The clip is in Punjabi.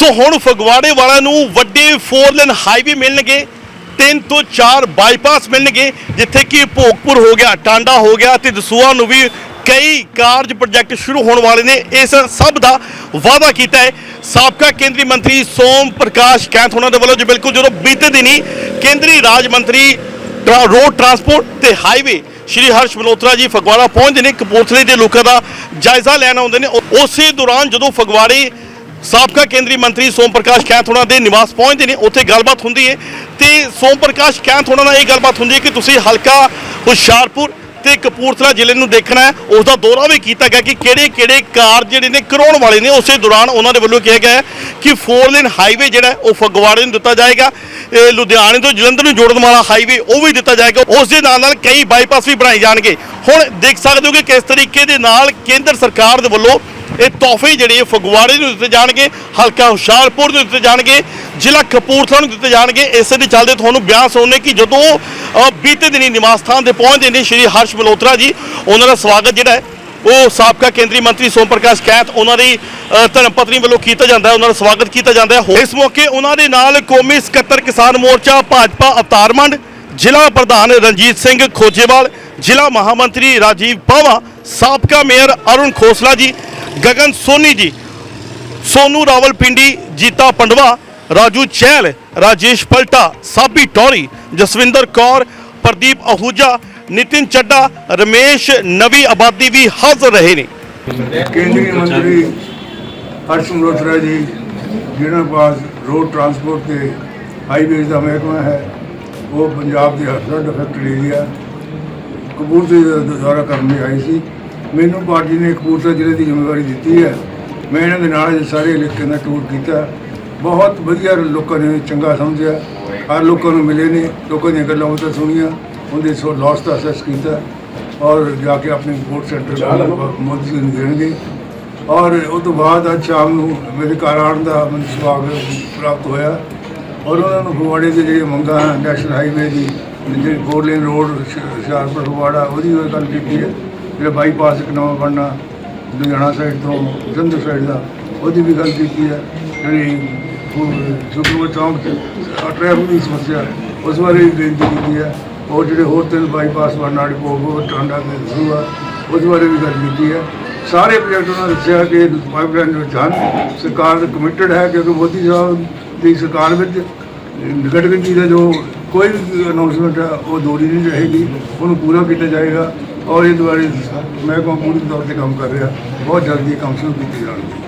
ਸੋ ਹੁਣ ਫਗਵਾੜੇ ਵਾਲਿਆਂ ਨੂੰ ਵੱਡੇ ਫੋਰ ਲੇਨ ਹਾਈਵੇ ਮਿਲਣਗੇ, ਤਿੰਨ ਤੋਂ ਚਾਰ ਬਾਈਪਾਸ ਮਿਲਣਗੇ, ਜਿੱਥੇ ਕਿ ਭੋਗਪੁਰ ਹੋ ਗਿਆ, ਟਾਂਡਾ ਹੋ ਗਿਆ ਤੇ ਦਸੂਆ ਨੂੰ ਵੀ ਕਈ ਕਾਰਜ ਪ੍ਰੋਜੈਕਟ ਸ਼ੁਰੂ ਹੋਣ ਵਾਲੇ ਨੇ। ਇਸ ਸਭ ਦਾ ਵਾਅਦਾ ਕੀਤਾ ਹੈ। ਸਾਬਕਾ ਕੇਂਦਰੀ ਮੰਤਰੀ ਸੋਮ ਪ੍ਰਕਾਸ਼ ਕੈਂਥ ਉਹਨਾਂ ਦੇ ਵੱਲੋਂ ਜੋ ਬਿਲਕੁਲ ਜਦੋਂ ਬੀਤੇ ਦਿਨੀ ਕੇਂਦਰੀ ਰਾਜ ਮੰਤਰੀ ਟਰਾ- ਰੋਡ ਟਰਾਂਸਪੋਰਟ ਤੇ ਹਾਈਵੇ ਸ਼੍ਰੀ ਹਰਸ਼ ਮਲਹੋਤਰਾ ਜੀ ਫਗਵਾੜਾ ਪਹੁੰਚਦੇ ਨੇ। ਕਪੂਰਥਲੇ ਦੇ ਲੋਕਾਂ ਦਾ ਜਾਇਜ਼ਾ ਲੈਣ ਆਉਂਦੇ ਨੇ। ਉਸੇ ਦੌਰਾਨ ਜਦੋਂ ਫਗਵਾੜੇ ਸਾਬਕਾ ਕੇਂਦਰੀ ਮੰਤਰੀ ਸੋਮ ਪ੍ਰਕਾਸ਼ ਕੈਂਥ ਉਹਨਾਂ ਦੇ ਨਿਵਾਸ ਪਹੁੰਚਦੇ ਨੇ, ਉੱਥੇ ਗੱਲਬਾਤ ਹੁੰਦੀ ਹੈ। ਤੇ ਸੋਮ ਪ੍ਰਕਾਸ਼ ਕੈਂਥ ਉਹਨਾਂ ਨਾਲ ਇਹ ਗੱਲਬਾਤ ਹੁੰਦੀ ਹੈ ਕਿ ਤੁਸੀਂ ਹਲਕਾ ਹੁਸ਼ਿਆਰਪੁਰ ਤੇ ਕਪੂਰਥਲਾ ਜ਼ਿਲ੍ਹੇ ਨੂੰ ਦੇਖਣਾ ਹੈ। ਉਸ ਦਾ ਦੌਰਾ ਵੀ ਕੀਤਾ ਗਿਆ ਕਿ ਕਿਹੜੇ ਕਿਹੜੇ ਕਾਰਜ ਜਿਹੜੇ ਨੇ ਕਰਾਉਣ ਵਾਲੇ ਨੇ। ਉਸੇ ਦੌਰਾਨ ਉਹਨਾਂ ਦੇ ਵੱਲੋਂ ਕਿਹਾ ਗਿਆ ਕਿ 4 ਲੇਨ ਹਾਈਵੇ ਜਿਹੜਾ ਉਹ ਫਗਵਾੜੇ ਨੂੰ ਦਿੱਤਾ ਜਾਏਗਾ। ਇਹ ਲੁਧਿਆਣੇ ਤੋਂ ਜਲੰਧਰ ਨੂੰ ਜੋੜਨ ਵਾਲਾ ਹਾਈਵੇ ਉਹ ਵੀ ਦਿੱਤਾ ਜਾਏਗਾ। ਉਸ ਦੇ ਨਾਲ ਨਾਲ ਕਈ ਬਾਈਪਾਸ ਵੀ ਬਣਾਏ ਜਾਣਗੇ। ਹੁਣ ਦੇਖ ਸਕਦੇ ਹੋ ਕਿ ਕਿਸ ਤਰੀਕੇ ਦੇ ਨਾਲ ਕੇਂਦਰ ਸਰਕਾਰ ਦੇ ਵੱਲੋਂ ਇਹ ਤੋਹਫੇ ਜਿਹੜੇ ਫਗਵਾੜੇ ਨੂੰ ਦਿੱਤੇ ਜਾਣਗੇ, ਹਲਕਾ ਹੁਸ਼ਿਆਰਪੁਰ ਨੂੰ ਦਿੱਤੇ ਜਾਣਗੇ, ਜ਼ਿਲ੍ਹਾ ਕਪੂਰਥਲਾ ਨੂੰ ਦਿੱਤੇ ਜਾਣਗੇ। ਇਸੇ ਦੇ ਚੱਲਦੇ ਤੁਹਾਨੂੰ ਬਿਆਨ ਸੁਣਨੇ ਕਿ ਜਦੋਂ ਬੀਤੇ ਦਿਨੀ ਨਿਵਾਸ ਸਥਾਨ ਤੇ ਪਹੁੰਚਦੇ ਨੇ ਸ਼੍ਰੀ ਹਰਸ਼ ਮਲਹੋਤਰਾ ਜੀ, ਉਹਨਾਂ ਦਾ ਸਵਾਗਤ ਜਿਹੜਾ ਹੈ, ਉਹ ਸਾਬਕਾ ਕੇਂਦਰੀ ਮੰਤਰੀ ਸੋਮ ਪ੍ਰਕਾਸ਼ ਕੈਂਥ ਉਹਨਾਂ ਦੀ ਧਰਮ ਪਤਨੀ ਵੱਲੋਂ ਕੀਤਾ ਜਾਂਦਾ ਹੈ, ਉਹਨਾਂ ਦਾ ਸਵਾਗਤ ਕੀਤਾ ਜਾਂਦਾ ਹੈ। ਇਸ ਮੌਕੇ ਉਹਨਾਂ ਦੇ ਨਾਲ ਕੌਮੀ ਸਕੱਤਰ ਕਿਸਾਨ ਮੋਰਚਾ ਭਾਜਪਾ ਅਵਤਾਰ ਮੰਡ, ਜ਼ਿਲ੍ਹਾ ਪ੍ਰਧਾਨ ਰਣਜੀਤ ਸਿੰਘ ਖੋਜੇਵਾਲ, ਜ਼ਿਲ੍ਹਾ ਮਹਾਮੰਤਰੀ ਰਾਜੀਵ ਬਾਵਾ, ਸਾਬਕਾ ਮੇਅਰ ਅਰੁਣ ਖੋਸਲਾ ਜੀ ਗਗਨ ਸੋਨੀ ਜੀ, ਸੋਨੂ ਰਾਵਲਪਿੰਡੀ, ਜੀਤਾ ਪੰਡਵਾ, ਰਾਜੂ ਚਹਿਲ ਰਾਜੇਸ਼ ਪਲਟਾ, ਸਾਬੀ ਟੌਰੀ ਜਸਵਿੰਦਰ ਕੌਰ, ਪ੍ਰਦੀਪ ਅਹੂਜਾ, ਨਿਤਿਨ ਚੱਡਾ, ਰਮੇਸ਼ ਨਵੀ ਆਬਾਦੀ ਵੀ ਹਾਜ਼ਰ ਰਹੇ ਨੇ। ਕੇਂਦਰੀ ਮੰਤਰੀ ਹਰਸ਼ ਮਲਹੋਤਰਾ ਜੀ, ਜਿਹਨਾਂ ਪਾਸ ਰੋਡ ਟਰਾਂਸਪੋਰਟ ਤੇ ਹਾਈਵੇਜ਼ ਦਾ ਮਹਿਕਮਾ ਹੈ, ਉਹ ਪੰਜਾਬ ਦੇ ਹਸਬੰਡ ਫੈਕਟਰੀ ਏਰੀਆ ਕਪੂਰਥਲੇ ਦਾ ਦੌਰਾ ਕਰਨ ਲਈ ਆਈ ਸੀ। ਮੈਨੂੰ ਪਾਰਟੀ ਨੇ ਕਪੂਰਥਲਾ ਜ਼ਿਲ੍ਹੇ ਦੀ ਜ਼ਿੰਮੇਵਾਰੀ ਦਿੱਤੀ ਹੈ। ਮੈਂ ਇਹਨਾਂ ਦੇ ਨਾਲ ਸਾਰੇ ਇਲਾਕੇ ਦਾ ਟੂਰ ਕੀਤਾ। ਬਹੁਤ ਵਧੀਆ ਲੋਕਾਂ ਨੇ ਚੰਗਾ ਸਮਝਿਆ। ਹਰ ਲੋਕਾਂ ਨੂੰ ਮਿਲੇ ਨੇ ਲੋਕਾਂ ਦੀਆਂ ਗੱਲਾਂ ਉਹ ਸੁਣੀਆਂ ਉਹਦੇ ਸੋ ਲਾਸ ਦਾ ਅਸੈਸ ਕੀਤਾ ਔਰ ਜਾ ਕੇ ਆਪਣੇ ਰਿਪੋਰਟ ਸੈਂਟਰ ਮੋਦੀ ਜੀ ਨੂੰ ਦੇਣਗੇ। ਔਰ ਉਹ ਤੋਂ ਬਾਅਦ ਅੱਜ ਸ਼ਾਮ ਨੂੰ ਮੇਰੇ ਘਰ ਆਉਣ ਦਾ ਮੈਨੂੰ ਸੁਭਾਗ ਪ੍ਰਾਪਤ ਹੋਇਆ। ਔਰ ਉਹਨਾਂ ਨੂੰ ਫਗਵਾੜੇ ਦੇ ਜਿਹੜੇ ਮੰਗਾਂ ਨੈਸ਼ਨਲ ਹਾਈਵੇ ਦੀ ਜਿਹੜੀ four lane road Hoshiarpur Phagwara ਉਹਦੀ ਉਹ ਗੱਲ ਕੀਤੀ ਹੈ। ਜਿਹੜਾ ਬਾਈਪਾਸ ਇੱਕ ਨਵਾਂ ਬਣਨਾ, ਲੁਧਿਆਣਾ ਸਾਈਡ ਤੋਂ ਜੰਦਰ ਸਾਈਡ ਦਾ, ਉਹਦੀ ਵੀ ਗੱਲ ਕੀਤੀ ਹੈ। ਜਿਹੜੀ ਸੁਪਰਮਟ ਚੌਂਕ ਟ੍ਰੈਫਿਕ ਦੀ ਸਮੱਸਿਆ, ਉਸ ਬਾਰੇ ਵੀ ਬੇਨਤੀ ਕੀਤੀ ਹੈ। ਔਰ ਜਿਹੜੇ ਹੋਰ ਤਿੰਨ ਬਾਈਪਾਸ ਬਣਨਾ ਵਾਲੀ ਪੋਗੋ ਟਾਂਡਾ ਤੇ ਦਸੂਆ ਉਸ ਬਾਰੇ ਵੀ ਗੱਲ ਕੀਤੀ ਹੈ। ਸਾਰੇ ਪ੍ਰੋਜੈਕਟ ਉਹਨਾਂ ਦੱਸਿਆ ਕਿ ਪਾਈਪਲਾਈਨ ਵਿੱਚ ਹਨ। ਸਰਕਾਰ ਕਮਿਟਡ ਹੈ, ਕਿਉਂਕਿ ਮੋਦੀ ਸਾਹਿਬ ਦੀ ਸਰਕਾਰ ਵਿੱਚ ਨਿਕਟਗੰਜੀ ਦਾ ਜੋ ਕੋਈ ਵੀ ਅਨਾਉਂਸਮੈਂਟ ਹੈ ਉਹ ਦੋਰੀ ਨਹੀਂ ਰਹੇਗੀ, ਉਹਨੂੰ ਪੂਰਾ ਕੀਤਾ ਜਾਏਗਾ ਔਰ ਇਹ ਦੁਆਰੇ ਮਹਿਕਮਾ ਪੂਰੀ ਤੌਰ ਤੇ ਕੰਮ ਕਰ ਰਿਹਾ। ਬਹੁਤ ਜਲਦੀ ਇਹ ਕੰਮ ਸ਼ੁਰੂ ਕੀਤੀ ਜਾਣਗੇ।